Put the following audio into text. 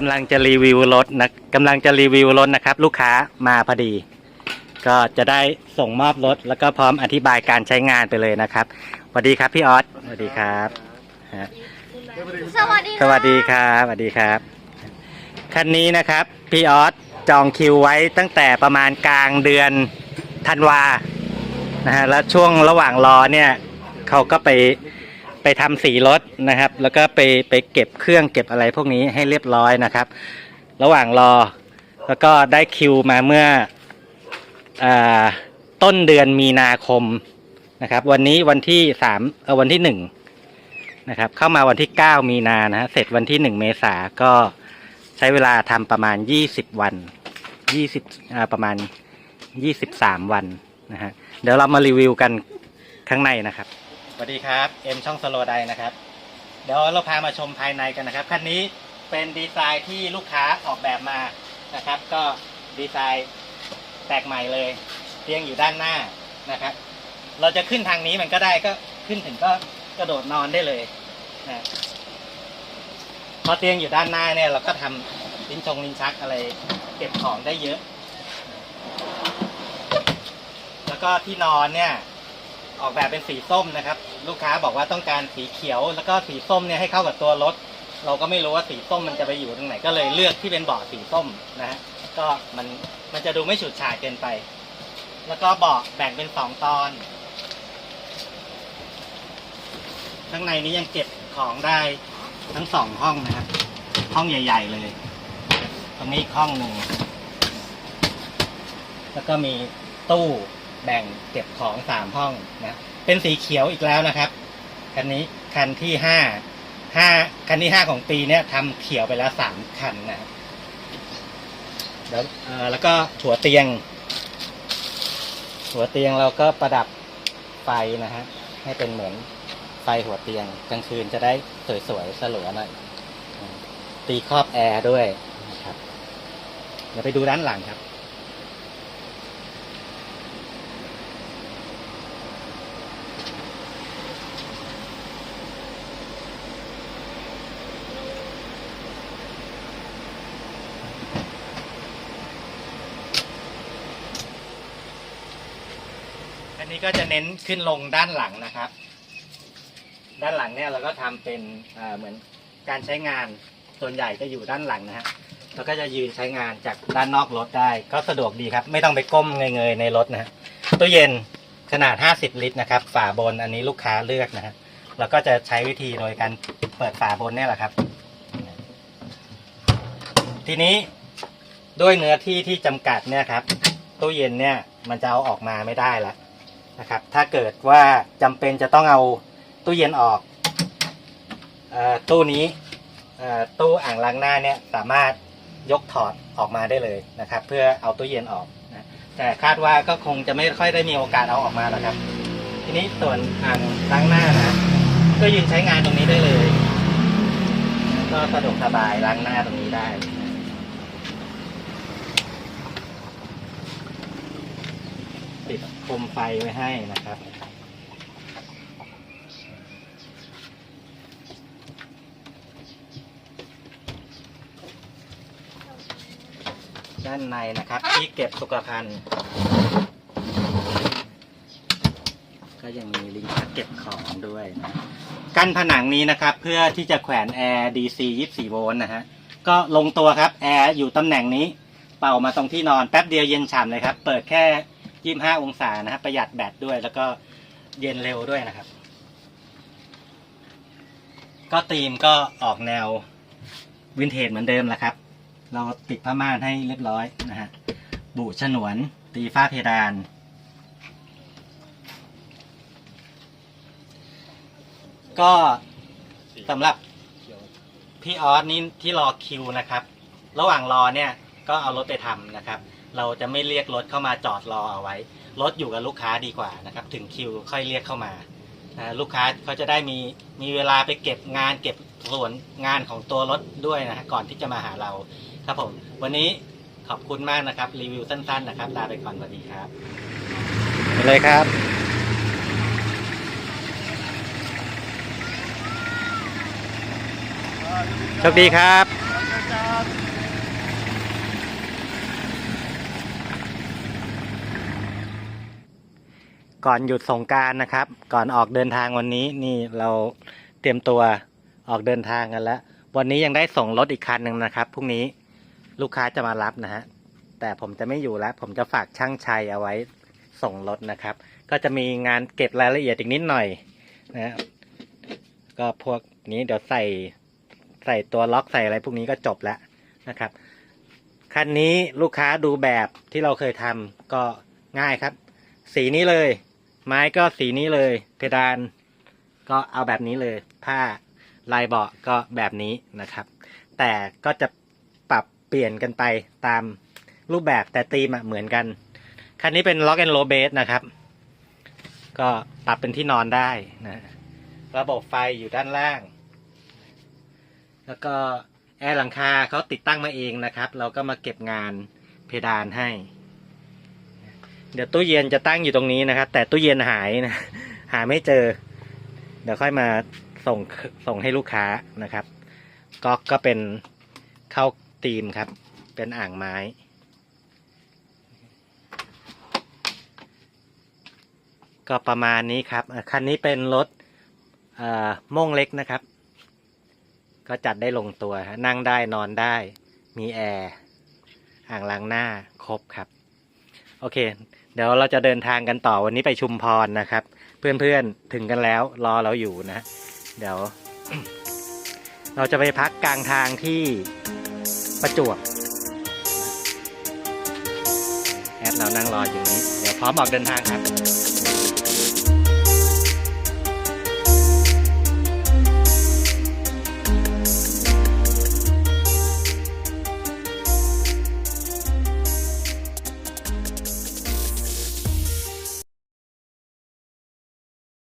กำลังจะรีวิวรถนะกำลังจะรีวิวรถนะครับ ลูกค้ามาพอดี ก็จะได้ส่งมอบรถ แล้วก็พร้อมอธิบายการใช้งานไปเลยนะครับสวัสดีครับพี่ออสสวัสดีครับฮะสวัสดีสวัสดีครับสวัสดีครับ คันนี้นะครับพี่ออสจองคิวไว้ตั้งแต่ประมาณกลางเดือนธันวานะฮะแล้วช่วงระหว่างรอเนี่ยเขาก็ไป ไปทำสีรถนะครับ แล้วก็ไปไปเก็บเครื่องเก็บอะไรพวกนี้ให้เรียบร้อยนะครับ ระหว่างรอแล้วก็ได้คิวมาเมื่ออต้นเดือนมีนาคมนะครับ วันนี้วันที่สามเออวันที่หนึ่งนะครับ เข้ามาวันที่9มีนานะฮะเสร็จวันที่1เมษาก็ใช้เวลาทำประมาณ20วัน20อ่าประมาณ23วันนะฮะเดี๋ยวเรามารีวิวกันข้างในนะครับ สวัสดีครับเอ็มช่องสโลไดนะครับ เดี๋ยวเราพามาชมภายในกันนะครับคันนี้เป็นดีไซน์ที่ลูกค้าออกแบบมานะครับ ก็ดีไซน์แปลกใหม่เลยเตียงอยู่ด้านหน้านะครับ เราจะขึ้นทางนี้มันก็ได้ก็ขึ้นถึงก็กระโดดนอนได้เลยนะพอเตียงอยู่ด้านหน้าเนี่ยเราก็ทำลิ้นชงลิ้นชักอะไร เก็บของได้เยอะ แล้วก็ที่นอนเนี่ย ออกแบบเป็นสีส้มนะครับ ลูกค้าบอกว่าต้องการสีเขียวแล้วก็สีส้มเนี่ยให้เข้ากับตัวรถ เราก็ไม่รู้ว่าสีส้มมันจะไปอยู่ตรงไหน ก็เลยเลือกที่เป็นเบาะสีส้มนะฮะก็มันมันจะดูไม่ฉูดฉาดเกินไป แล้วก็เบาะแบ่งเป็นสองตอนข้างในนี้ยังเก็บของได้ทั้งสองห้องนะครับ ห้องใหญ่ ๆ เลย ตรงนี้ห้องหนึ่งแล้วก็มีตู้ แบ่งเก็บของสามห้องนะเป็นสีเขียวอีกแล้วนะครับ คันนี้คันที่ห้าห้าคันที่ห้าของปีเนี่ยทำเขียวไปแล้วสามคันนะครับแล้วเออแล้วก็หัวเตียง หัวเตียงเราก็ประดับไฟนะฮะให้เป็นเหมือนไฟหัวเตียงกลางคืนจะได้สวยๆสลัวหน่อยตีครอบแอร์ด้วยนะครับเดี๋ยวไปดูด้านหลังครับ นนี้ก็จะเน้นขึ้นลงด้านหลังนะครับ ด้านหลังเนี่ยเราก็ทำเป็นเหมือนการใช้งานส่วนใหญ่จะอยู่ด้านหลังนะฮะแล้วก็จะยืนใช้งานจากด้านนอกรถได้ ก็สะดวกดีครับ ไม่ต้องไปก้มเงยๆในรถนะฮะตู้เย็นขนาด 50 ลิตรนะครับ ฝาบนอันนี้ลูกค้าเลือกนะฮะแล้วก็จะใช้วิธีโดยการเปิดฝาบนเนี่ยแหละครับ ทีนี้ด้วยเนื้อที่ที่จำกัดเนี่ยครับตู้เย็นเนี่ยมันจะเอาออกมาไม่ได้ละ นะครับ ถ้าเกิดว่าจำเป็นจะต้องเอาตู้เย็นออกออตู้นี้ตู้อ่างล้างหน้าเนี่ยสามารถยกถอดออกมาได้เลยนะครับ เพื่อเอาตู้เย็นออกนะแต่คาดว่าก็คงจะไม่ค่อยได้มีโอกาสเอาออกมาแล้วครับ ทีนี้ส่วนอ่างล้างหน้านะ ก็ยืนใช้งานตรงนี้ได้เลย ก็สะดวกสบายล้างหน้าตรงนี้ได้ ติดโคมไฟไว้ให้นะครับ ด้านในนะครับ ที่เก็บสุขภัณฑ์ก็ยังมีลิงก์เก็บของด้วยนะกั้นผนังนี้นะครับ เพื่อที่จะแขวนแอร์ DC 24 โวลต์นะฮะก็ลงตัวครับ แอร์อยู่ตำแหน่งนี้ เป่ามาตรงที่นอนแป๊บเดียวเย็นฉ่ำเลยครับ เปิดแค่ 25 องศานะครับประหยัดแบตด้วย แล้วก็เย็นเร็วด้วยนะครับ ก็ธีมก็ออกแนววินเทจเหมือนเดิมแหละครับ เราติดผ้าม่านให้เรียบร้อยนะฮะบุฉนวนตีฝ้าเพดานก็สำหรับพี่ออสนี่ที่รอคิวนะครับ ระหว่างรอเนี่ยก็เอารถไปทำนะครับ เราจะไม่เรียกรถเข้ามาจอดรอเอาไว้ รถอยู่กับลูกค้าดีกว่านะครับ ถึงคิวค่อยเรียกเข้ามานะลูกค้าเขาจะได้มีมีเวลาไปเก็บงานเก็บส่วนงานของตัวรถด้วยนะก่อนที่จะมาหาเราครับผม วันนี้ขอบคุณมากนะครับ รีวิวสั้นๆนะครับลาไปก่อนสวัสดีครับไปเลยครับ โชคดีครับ ก่อนหยุดสงการนะครับ ก่อนออกเดินทางวันนี้นี่เราเตรียมตัวออกเดินทางกันแล้ว วันนี้ยังได้ส่งรถอีกคันหนึ่งนะครับพรุ่งนี้ลูกค้าจะมารับนะฮะแต่ผมจะไม่อยู่แล้ว ผมจะฝากช่างชัยเอาไว้ส่งรถนะครับ ก็จะมีงานเก็บรายละเอียดอีกนิดหน่อยนะฮะก็พวกนี้เดี๋ยวใส่ใส่ตัวล็อกใส่อะไรพวกนี้ก็จบแล้วนะครับคันนี้ลูกค้าดูแบบที่เราเคยทำก็ง่ายครับ สีนี้เลย ไม้ก็สีนี้เลย เพดานก็เอาแบบนี้เลย ผ้าลายเบาะก็แบบนี้นะครับ แต่ก็จะปรับเปลี่ยนกันไปตามรูปแบบแต่ธีมอะเหมือนกัน คันนี้เป็น Lock and Roll Base นะครับ ก็ปรับเป็นที่นอนได้นะ ระบบไฟอยู่ด้านล่าง แล้วก็แอร์หลังคาเขาติดตั้งมาเองนะครับ เราก็มาเก็บงานเพดานให้ เดี๋ยวตู้เย็นจะตั้งอยู่ตรงนี้นะครับ แต่ตู้เย็นหายนะ หาไม่เจอ เดี๋ยวค่อยมาส่งส่งให้ลูกค้านะครับก๊อกก็เป็นเข้าตีมครับ เป็นอ่างไม้ ก็ประมาณนี้ครับคันนี้เป็นรถโม่งเล็กนะครับ ก็จัดได้ลงตัว นั่งได้นอนได้ มีแอร์ อ่างล้างหน้าครบครับ โอเค เดี๋ยวเราจะเดินทางกันต่อวันนี้ไปชุมพรนะครับ เพื่อนๆถึงกันแล้วรอเราอยู่นะ เดี๋ยว เราจะไปพักกลางทางที่ประจวบแอดเรานั่งรออยู่นี้ เดี๋ยวพร้อมออกเดินทางครับ